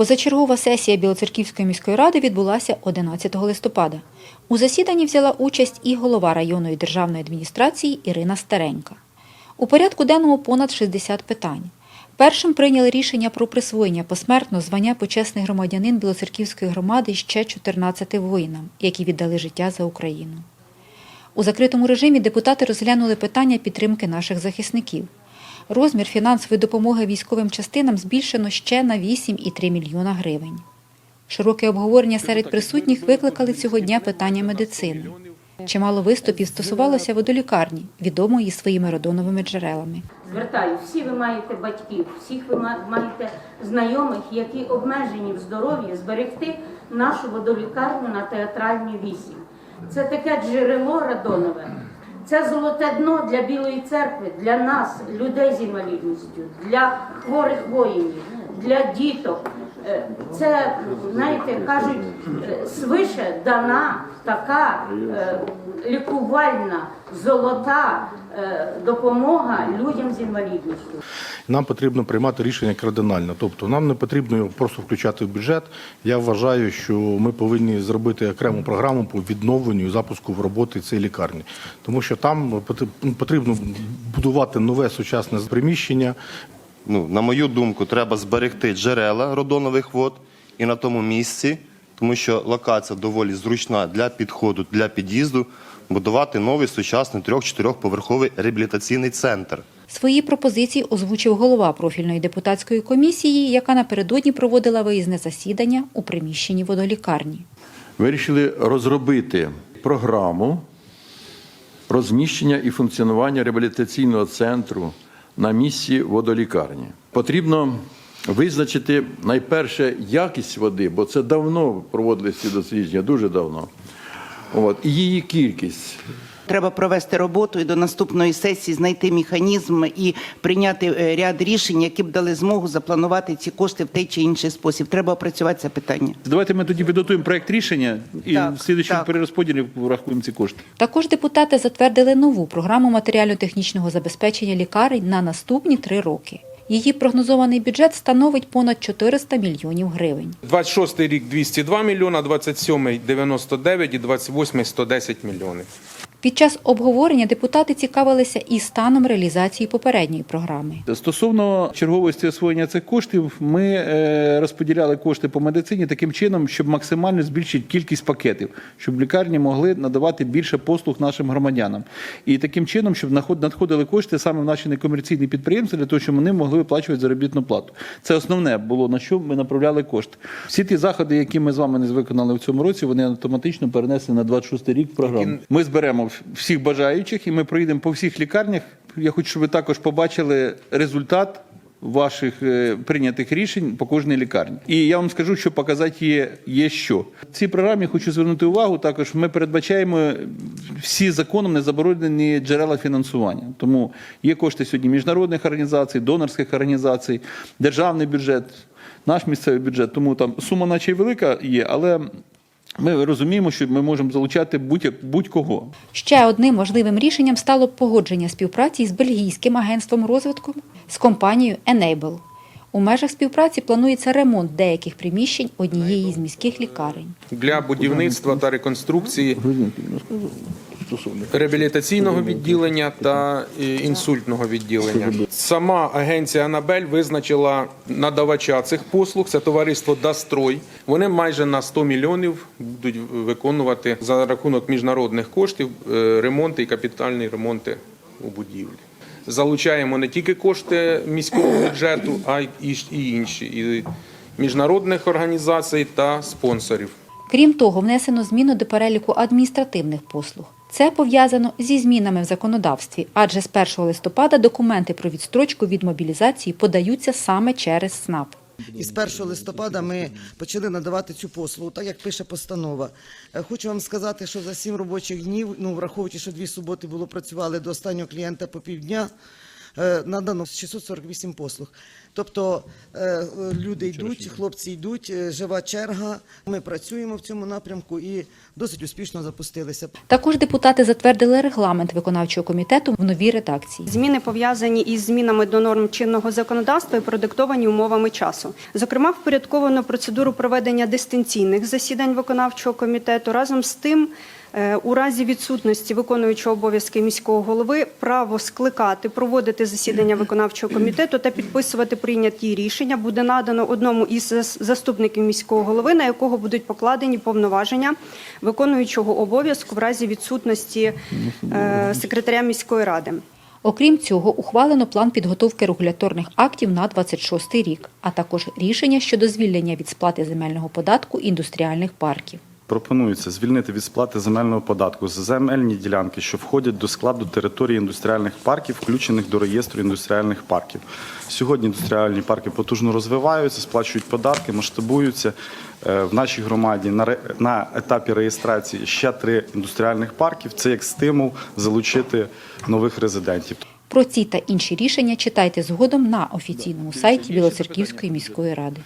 Позачергова сесія Білоцерківської міської ради відбулася 11 листопада. У засіданні взяла участь і голова районної державної адміністрації Ірина Старенька. У порядку денному понад 60 питань. Першим прийняли рішення про присвоєння посмертно звання почесний громадянин Білоцерківської громади ще 14 воїнам, які віддали життя за Україну. У закритому режимі депутати розглянули питання підтримки наших захисників. Розмір фінансової допомоги військовим частинам збільшено ще на 8,3 мільйона гривень. Широке обговорення серед присутніх викликали цього дня питання медицини. Чимало виступів стосувалося водолікарні, відомої своїми родоновими джерелами. Звертаю, всі ви маєте батьків, всіх ви ма- маєте знайомих, які обмежені в здоров'ї зберегти нашу водолікарню на театральній вісі. Це таке джерело радонове. Це золоте дно для Білої церкви, для нас, людей з інвалідністю, для хворих воїнів, для діток. Е, Це, знаєте, кажуть, е, свише дана така е, лікувальна, золота допомога людям з інвалідністю. Нам потрібно приймати рішення кардинально. Тобто нам не потрібно його просто включати в бюджет. Я вважаю, що ми повинні зробити окрему програму по відновленню і запуску в роботи цієї лікарні, тому що там потрібно будувати нове сучасне приміщення. Ну, на мою думку, треба зберегти джерела родонових вод і на тому місці, тому що локація доволі зручна для підходу, для під'їзду, будувати новий сучасний трьох-чотирьохповерховий реабілітаційний центр. Свої пропозиції озвучив голова профільної депутатської комісії, яка напередодні проводила виїзне засідання у приміщенні водолікарні. вирішили розробити програму розміщення і функціонування реабілітаційного центру на місці водолікарні. Потрібно визначити найперше якість води, бо це давно проводилися ці дослідження, дуже давно. От, і її кількість. Треба провести роботу і до наступної сесії знайти механізм і прийняти е, ряд рішень, які б дали змогу запланувати ці кошти в той чи інший спосіб. Треба опрацювати це питання. Давайте ми тоді підготуємо проект рішення і Так, в слідчому перерозподілі врахуємо ці кошти. Також депутати затвердили нову програму матеріально-технічного забезпечення лікарень на наступні три роки. Її прогнозований бюджет становить понад 400 мільйонів гривень. 26 рік 202 мільйона, 27 99 і 28 110 мільйонів. Під час обговорення депутати цікавилися і станом реалізації попередньої програми. Стосовно черговості освоєння цих коштів, ми е, розподіляли кошти по медицині таким чином, щоб максимально збільшити кількість пакетів, щоб лікарні могли надавати більше послуг нашим громадянам. І таким чином, щоб надходили кошти саме в наші некомерційні підприємства, для того, щоб вони могли виплачувати заробітну плату. Це основне було на що ми направляли кошти. Всі ті заходи, які ми з вами не виконали в цьому році, вони автоматично перенесли на 26 рік в програму. Ми зберемо всіх бажаючих і ми проїдемо по всіх лікарнях. Я хочу, щоб ви також побачили результат ваших е, прийнятих рішень по кожній лікарні. І я вам скажу, що показати є, є що. В цій програмі хочу звернути увагу. Також ми передбачаємо всі законом не заборонені джерела фінансування. Тому є кошти сьогодні міжнародних організацій, донорських організацій, державний бюджет, наш місцевий бюджет. Тому там сума, наче й велика є, але. Ми розуміємо, що ми можемо залучати будь- будь-кого. Ще одним важливим рішенням стало погодження співпраці з бельгійським агентством розвитку з компанією Enable. У межах співпраці планується ремонт деяких приміщень однієї з міських лікарень. Для будівництва та реконструкції реабілітаційного відділення та е, інсультного відділення. Сама агенція Анабель визначила надавача цих послуг. Це товариство Дастрой. Вони майже на 100 мільйонів будуть виконувати за рахунок міжнародних коштів е, ремонти і капітальні ремонти у будівлі. Залучаємо не тільки кошти міського бюджету, а й інші і міжнародних організацій та спонсорів. Крім того, внесено зміну до переліку адміністративних послуг. Це пов'язано зі змінами в законодавстві, адже з 1 листопада документи про відстрочку від мобілізації подаються саме через СНАП. І з 1 листопада ми почали надавати цю послугу, так як пише постанова. Е, Хочу вам сказати, що за 7 робочих днів, ну враховуючи, що дві суботи було працювали до останнього клієнта по півдня, надано 648 послуг. Тобто е, люди йдуть, хлопці йдуть, е, жива черга. Ми працюємо в цьому напрямку і досить успішно запустилися. Також депутати затвердили регламент виконавчого комітету в новій редакції. Зміни пов'язані із змінами до норм чинного законодавства і продиктовані умовами часу. Зокрема, впорядковано процедуру проведення дистанційних засідань виконавчого комітету. Разом з тим, е, у разі відсутності виконуючого обов'язки міського голови право скликати, проводити засідання виконавчого комітету та підписувати прийняті рішення буде надано одному із заступників міського голови, на якого будуть покладені повноваження виконуючого обов'язку в разі відсутності е, секретаря міської ради. Окрім цього, ухвалено план підготовки регуляторних актів на 26 рік, а також рішення щодо звільнення від сплати земельного податку індустріальних парків. Пропонується звільнити від сплати земельного податку за земельні ділянки, що входять до складу території індустріальних парків, включених до реєстру індустріальних парків. Сьогодні індустріальні парки потужно розвиваються, сплачують податки, масштабуються. Е, В нашій громаді на етапі реєстрації ще три індустріальних парків. Це як стимул залучити нових резидентів. Про ці та інші рішення читайте згодом на офіційному сайті Білоцерківської міської ради.